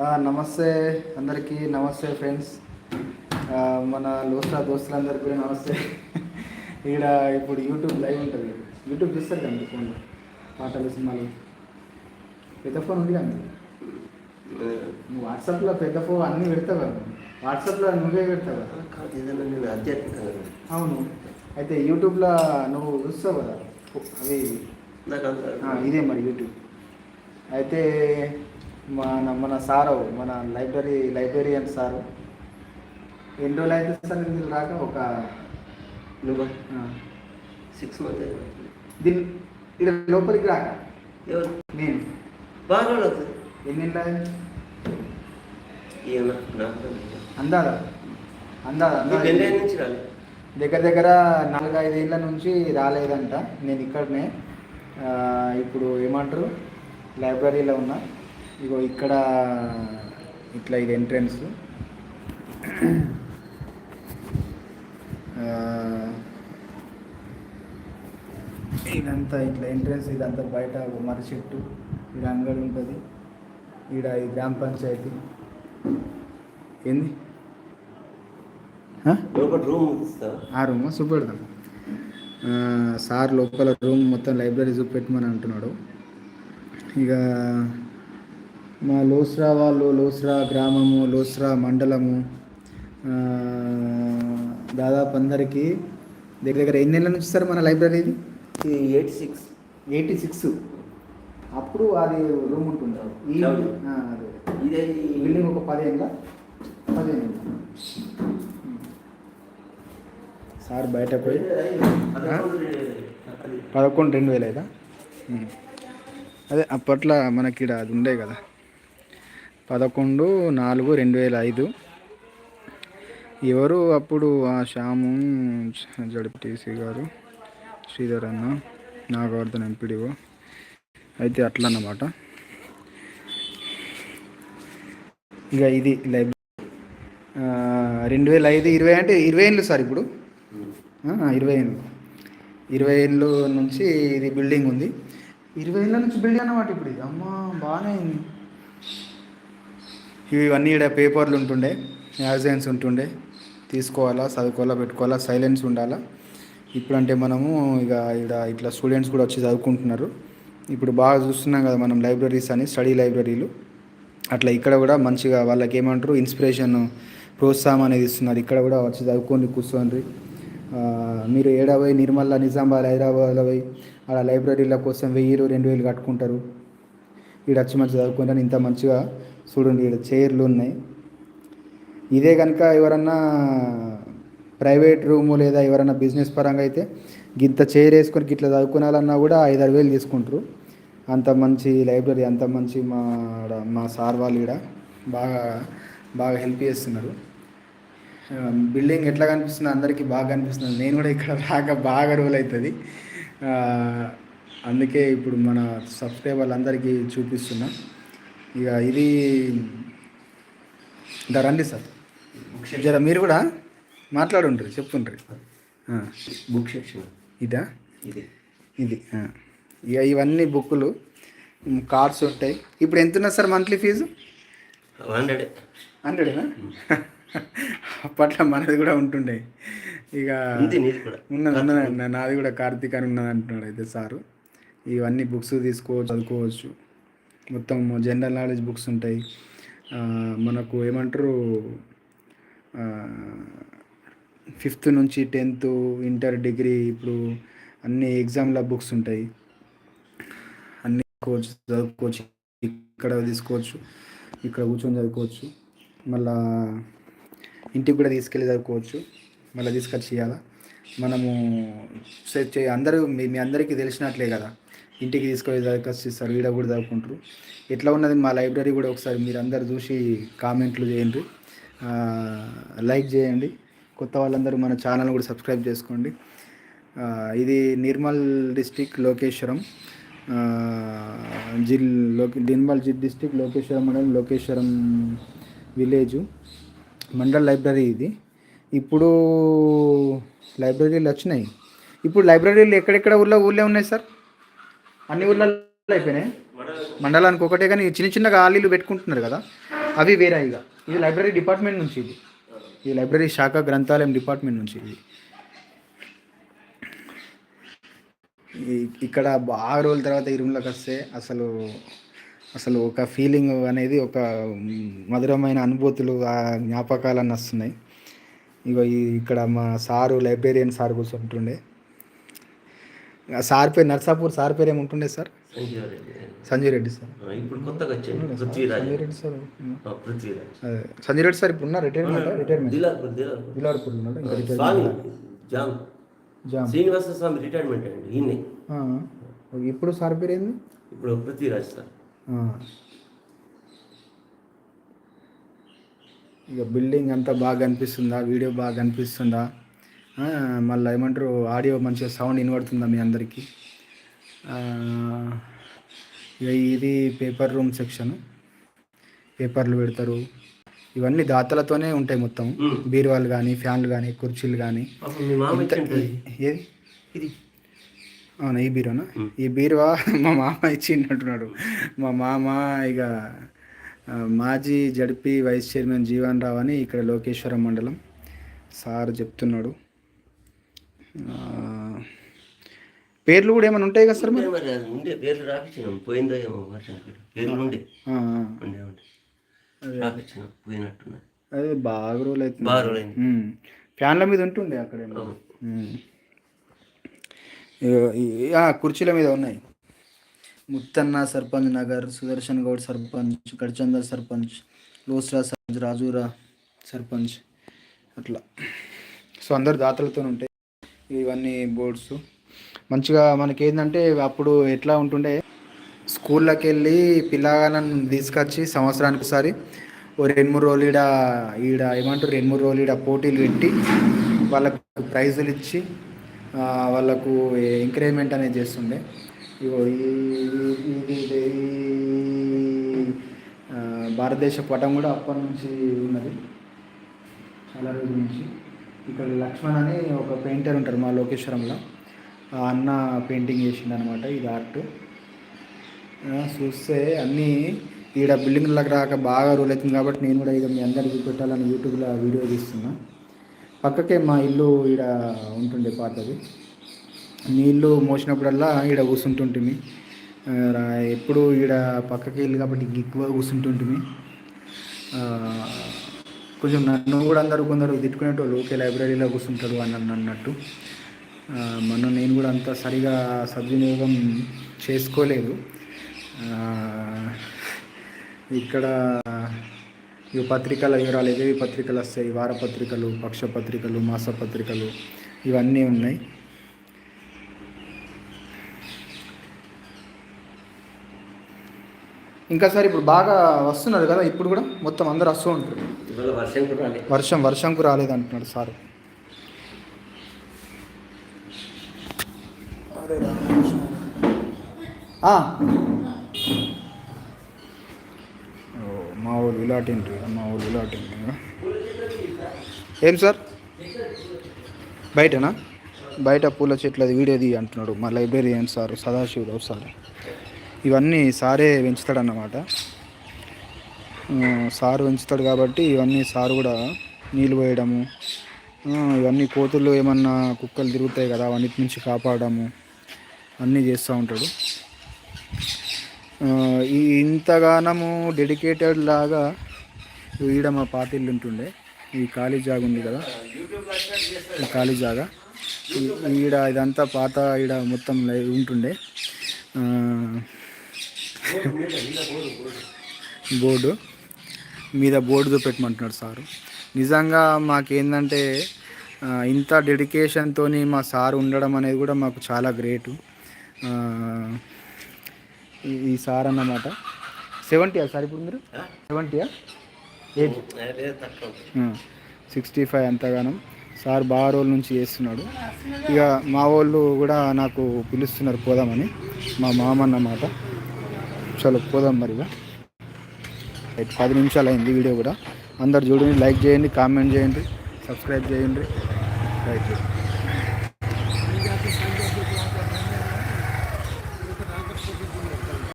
నమస్తే అందరికీ నమస్తే ఫ్రెండ్స్. మన లోస్టా దోస్తులందరికీ కూడా నమస్తే. ఇక్కడ ఇప్పుడు యూట్యూబ్ లైవ్ ఉంటుంది. యూట్యూబ్ చూస్తారు కదా ఫోన్లో? పాటలు సినిమాలు. పెద్ద ఫోన్ ఉంది కదా? నువ్వు వాట్సాప్లో పెద్ద ఫోన్ అన్నీ పెడతావు? కదా వాట్సాప్లో నువ్వే పెడతావు? కదా అవును. అయితే యూట్యూబ్లో నువ్వు చూస్తావు? కదా అవి ఇదే మరి యూట్యూబ్. అయితే మన మన సారు మన లైబ్రరీ లైబ్రరీయన్ సారు. ఎన్ని రోజులు అయితే సార్ మీరు రాక ఒక సిక్స్ మంత్ దీని ఇక్కడ లోపలికి రాక. ఎవరు? నేను. బాగా ఎన్ని ఏళ్ళ. అందాదా అందాదా ఏళ్ళ నుంచి రాలేదు దగ్గర దగ్గర నాలుగు ఐదేళ్ళ నుంచి రాలేదంట. నేను ఇక్కడనే ఇప్పుడు ఏమంటారు? లైబ్రరీలో ఉన్నా. ఇగో ఇక్కడ ఇట్లా ఇది ఎంట్రన్స్ ఇదంతా ఇట్లా ఎంట్రన్స్ ఇదంతా బయట మర్రి చెట్టు. ఇక్కడ అంగడి ఉంటుంది. ఈడ ఈ గ్రామ పంచాయతీ. ఏంది? ఆ? రూమ్ ఇస్తావా ఆ రూమ్ చూపెడదాం. సార్ లోపల రూమ్ మొత్తం లైబ్రరీ చూపెట్టమని అంటున్నాడు. ఇక మా లోస్రా వాళ్ళు లోస్రా గ్రామము లోస్రా మండలము దాదాపు అందరికీ దగ్గర దగ్గర ఎన్ని నెలల నుంచి సార్ మన లైబ్రరీది ఎయిట్ సిక్స్. Eighty six. అప్పుడు అది రూమ్ ఉంటుంది. ఈ ఇదే బిల్డింగ్ ఒక పదిహేనుల? పదిహేను సార్ బయటకు పోయి పదకొండు రెండు వేలు ఉమ్. అదే అప్పట్లో మనకి ఈడ అది ఉండే కదా. పదకొండు నాలుగు రెండు వేల ఐదు. ఎవరు అప్పుడు ఆ శ్యాము జడ్పీసీ గారు? శ్రీధర్ అన్న నాగవర్ధన్ ఎంపీడీఓ. అయితే అట్లా అన్నమాట ఇక ఇది లైబ్రరీ. రెండు వేల ఐదు ఇరవై అంటే ఇరవై ఏళ్ళు సార్ ఇప్పుడు? ఇరవై ఏళ్ళు. ఇరవై ఏళ్ళు నుంచి ఇది బిల్డింగ్ ఉంది. ఇరవై ఏళ్ళ నుంచి బిల్డింగ్ అన్నమాట ఇప్పుడు ఇది. అమ్మ బాగానే ఇవన్నీ ఇక్కడ పేపర్లు ఉంటుండే మ్యాగజైన్స్ ఉంటుండే. తీసుకోవాలా చదువుకోవాలా పెట్టుకోవాలా సైలెన్స్ ఉండాలా. ఇప్పుడంటే మనము ఇక ఇక్కడ ఇట్లా స్టూడెంట్స్ కూడా వచ్చి చదువుకుంటున్నారు. ఇప్పుడు బాగా చూస్తున్నాం కదా మనం లైబ్రరీస్ అని స్టడీ లైబ్రరీలు. అట్లా ఇక్కడ కూడా మంచిగా వాళ్ళకి ఏమంటారు ఇన్స్పిరేషన్ ప్రోత్సాహం అనేది ఇస్తున్నారు. ఇక్కడ కూడా వచ్చి చదువుకొని కూర్చోండి. మీరు ఏడవై నిర్మల్ నిజామాబాద్ హైదరాబాద్లో పోయి అలా లైబ్రరీల కోసం వెయ్యి రెండు వేలు కట్టుకుంటారు. ఇక్కడ వచ్చి మంచి చదువుకుంటాను ఇంత మంచిగా చూడండి ఇక్కడ చైర్లు ఉన్నాయి. ఇదే కనుక ఎవరన్నా ప్రైవేట్ రూము లేదా ఎవరైనా బిజినెస్ పరంగా అయితే గింత చైర్ వేసుకొని ఇట్లా చదువుకోవాలన్నా కూడా ఐదారు వేలు తీసుకుంటారు. అంత మంచి లైబ్రరీ అంత మంచి మా ఆడ- మా సార్ వాళ్ళు ఇక్కడ బాగా బాగా హెల్ప్ చేస్తున్నారు. బిల్డింగ్ ఎట్లా కనిపిస్తుంది అందరికీ బాగా కనిపిస్తుంది. నేను కూడా ఇక్కడ రాక బాగా రోజులు అవుతుంది. అందుకే ఇప్పుడు మన సబ్స్క్రైబర్లు అందరికీ చూపిస్తున్నా. ఇక ఇది ఇంకా రండి సార్. జర మీరు కూడా మాట్లాడుండ్రి చెప్పుండ్రి. Book section. ఇదా? ఇది. ఇది. ఇక ఇవన్నీ బుక్కులు కార్డ్స్ ఉంటాయి. ఇప్పుడు ఎంత ఉన్నది సార్ మంత్లీ ఫీజు? హండ్రెడ్. హండ్రెడేనా? అప్పట్లో మనది కూడా ఉంటుండే. ఇక ఉన్నది ఉన్నది నాది కూడా కార్తీక్ అని ఉన్నది అంటున్నాడు అయితే సారు. ఇవన్నీ బుక్స్ తీసుకోవచ్చు చదువుకోవచ్చు. మొత్తం జనరల్ నాలెడ్జ్ బుక్స్ ఉంటాయి. మనకు ఏమంటారు? ఫిఫ్త్ నుంచి టెన్త్ ఇంటర్ డిగ్రీ ఇప్పుడు అన్ని ఎగ్జామ్ల బుక్స్ ఉంటాయి. అన్ని కోచ్ చదువుకోవచ్చు ఇక్కడ తీసుకోవచ్చు ఇక్కడ కూర్చొని చదువుకోవచ్చు మళ్ళా ఇంటికి కూడా తీసుకెళ్ళి చదువుకోవచ్చు మళ్ళీ తీసుకొచ్చి ఇవ్వాలా మనము సెట్ అందరూ మీ మీ అందరికీ తెలిసినట్లే కదా. ఇంటికి తీసుకొని దరఖాస్తు ఈడ కూడా చదువుకుంటారు ఎట్లా ఉన్నది మా లైబ్రరీ కూడా ఒకసారి మీరు అందరు చూసి కామెంట్లు చేయండి. లైక్ చేయండి. కొత్త వాళ్ళందరూ మన ఛానల్ కూడా సబ్స్క్రైబ్ చేసుకోండి. ఇది నిర్మల్ డిస్టిక్ లోకేశ్వరం. జిల్లోకి నిర్మల్ జిల్ డిస్టిక్ లోకేశ్వరం మండలం లోకేశ్వరం విలేజు. మండల్ లైబ్రరీ ఇది. ఇప్పుడు లైబ్రరీలు వచ్చినాయి. ఇప్పుడు లైబ్రరీలు ఎక్కడెక్కడ ఊళ్ళో ఊళ్ళో ఉన్నాయి సార్? అన్ని ఊళ్ళల్లో అయిపోయినాయి. మండలానికి ఒకటే కానీ చిన్న చిన్నగా ఖాళీలు పెట్టుకుంటున్నారు కదా అవి వేరే ఇక. ఇది లైబ్రరీ డిపార్ట్మెంట్ నుంచి ఇది. ఈ లైబ్రరీ శాఖ గ్రంథాలయం డిపార్ట్మెంట్ నుంచి ఇది. ఇక్కడ బాగా రోజుల తర్వాత ఈ రూమ్లోకి వస్తే అసలు అసలు ఒక ఫీలింగ్ అనేది ఒక మధురమైన అనుభూతులు ఆ జ్ఞాపకాలన్నీ వస్తున్నాయి. ఇగో ఈ ఇక్కడ మా సారు లైబ్రేరియన్ సార్ కూర్చుంటుండే. సార్ పేరు నర్సాపూర్ సార్ పేరు ఏముంటుండే సార్? సంజయ్ రెడ్డి. సార్. ఇప్పుడు కొత్తగా పృథ్వీరాజ్. సంజయ్ రెడ్డి సార్ పృథ్వీరాజ్. అదే. సంజయ్ రెడ్డి సార్ ఇప్పుడు ఉన్నారు? రిటైర్మెంట్ రిటైర్మెంట్ దిలార్పూర్ ఉన్నాడు? ఇంకా స్వామి. రిటైర్మెంట్ జామ్. జామ్. శ్రీనివాస స్వామి రిటైర్మెంట్ అండి ఇప్పుడు సార్ పేరు ఏంది? ఇప్పుడు పృథ్వీరాజ్ సార్. ఇక బిల్డింగ్ అంతా బాగా కనిపిస్తుందా వీడియో బాగా కనిపిస్తుందా ఆ, మళ్ళీ ఏమంటారు ఆడియో మంచిగా సౌండ్ వినబడుతుందా మీ అందరికీ? ఇది పేపర్ రూమ్ సెక్షన్. పేపర్లు పెడతారు. ఇవన్నీ దాతలతోనే ఉంటాయి మొత్తం. బీరువాలు కానీ ఫ్యాన్లు కానీ కుర్చీలు కానీ ఏది? ఇది. అవునా ఈ బీరువానా. ఈ బీరువా? మా మామ ఇచ్చిందంటున్నాడు మా మామ ఇక మాజీ ZP vice chairman Jeevan Rao అని ఇక్కడ లోకేశ్వరం మండలం సార్ చెప్తున్నాడు. పేర్లు కూడా ఏమైనా ఉంటాయి కదా సార్ మరి? ఉండే పేర్లు రాపించినాం పోయిందో ఏమో పేర్లు ఉండే. రాపించినాం అదే. బాగా రోజులు అవుతుంది బాగా రోజులైంది. మ్మ్. ఫ్యాన్ల మీద ఉంటుండే ఆ, కుర్చీల మీద ఉన్నాయి. ముత్తన్న సర్పంచ్ నగర్ సుదర్శన్ గౌడ్ సర్పంచ్ గడ్చందర్ సర్పంచ్ లోస్రా సర్పంచ్ రాజూరా సర్పంచ్ అట్లా. సో అందరు దాతలతో ఉంటాయి. ఇవన్నీ బోర్డ్స్. మంచిగా మనకి ఏంటంటే అప్పుడు ఎట్లా ఉంటుండే స్కూళ్ళకి వెళ్ళి పిల్లగాళ్ళని తీసుకొచ్చి సంవత్సరానికి ఒకసారి ఓ రెండు మూడు రోజులు ఈడ ఈడ ఏమంటారు రెండు మూడు రోజులు ఈడ పోటీలు పెట్టి వాళ్ళకు ప్రైజులు ఇచ్చి వాళ్ళకు ఎంకరేజ్మెంట్ అనేది చేస్తుండే. ఇగో ఈ- ఇది భారతదేశ పటం కూడా అప్పటి నుంచి ఉన్నది. చాలా రోజుల నుంచి. ఇక్కడ లక్ష్మణ్ అని ఒక పెయింటర్ ఉంటారు మా లోకేశ్వరంలో. ఆ అన్న పెయింటింగ్ చేసింది అనమాట ఇది ఆర్ట్. చూస్తే అన్నీ ఈడ బిల్డింగ్లకు రాక బాగా రూల్ అవుతుంది కాబట్టి నేను కూడా ఇక మీ అందరికి పెట్టాలని యూట్యూబ్లో వీడియో తీస్తున్నా. పక్కకే మా ఇల్లు ఈడ ఉంటుండే పాతది. నీళ్ళు మోసినప్పుడల్లా ఈడ కూర్చుంటుంటిమి ఎప్పుడు ఈడ పక్కకి ఇల్లు కాబట్టి ఎక్కువ కూర్చుంటుంటిమి కొంచెం నన్ను కూడా అందరూ కొందరు తిట్టుకునేటోళ్ళు ఓకే లైబ్రరీలో కూర్చుంటాడు అని అన్నట్టు. ఆ, మొన్న నేను కూడా అంత సరిగా సద్వినియోగం చేసుకోలేదు. ఇక్కడ ఈ పత్రికల వివరాలు ఏవేవి పత్రికలు వస్తాయి? వారపత్రికలు పక్షపత్రికలు మాసపత్రికలు ఇవన్నీ ఉన్నాయి. ఇంకా సార్ ఇప్పుడు బాగా వస్తున్నారు కదా ఇప్పుడు కూడా మొత్తం అందరు వస్తూ ఉంటారు. వర్షం కూడా రాలేదు వర్షం వర్షంకు రాలేదు అంటున్నాడు సార్. మా ఊళ్ళు ఇలాంటి మా ఊళ్ళు ఇలాంటి ఏం సార్? బయటనా? బయట పూల చెట్లది వీడియోది అంటున్నాడు మా లైబ్రరీయన్ సార్ సదాశివరావు సార్. ఇవన్నీ సారే పెంచుతాడన్నమాట. సారు పెంచుతాడు కాబట్టి ఇవన్నీ సారు కూడా నీళ్ళు పోయడము ఇవన్నీ కోతులు ఏమన్నా కుక్కలు తిరుగుతాయి కదా అవన్నిటి నుంచి కాపాడము అన్నీ చేస్తూ ఉంటాడు. ఈ ఇంతగానము డెడికేటెడ్ లాగా ఈడ మా పాత ఉంటుండే. ఈ ఖాళీ జాగా ఉంది కదా. ఈ ఖాళీ జాగా. ఈడ ఇదంతా పాత ఈడ మొత్తం ఉంటుండే. బోర్డు మీద బోర్డు పెట్టమంటున్నాడు సారు. నిజంగా మాకేందంటే ఇంత డెడికేషన్తో మా సార్ ఉండడం అనేది కూడా మాకు చాలా గ్రేటు. ఈ సార్ అన్నమాట. సెవెంటీయా సార్ ఇప్పుడు మీరు? సెవెంటీయా ఏజ్ సిక్స్టీ ఫైవ్ అంతగానం. సార్ బాగా రోజుల నుంచి చేస్తున్నాడు. ఇక మా వాళ్ళు కూడా నాకు పిలుస్తున్నారు పోదామని. మా మామ అన్నమాట. చలో పోదాం మరి ఇక. రైట్ పది నిమిషాలు అయింది వీడియో కూడా. అందరు చూడండి లైక్ చేయండి కామెంట్ చేయండి సబ్స్క్రైబ్ చేయండి. రైట్.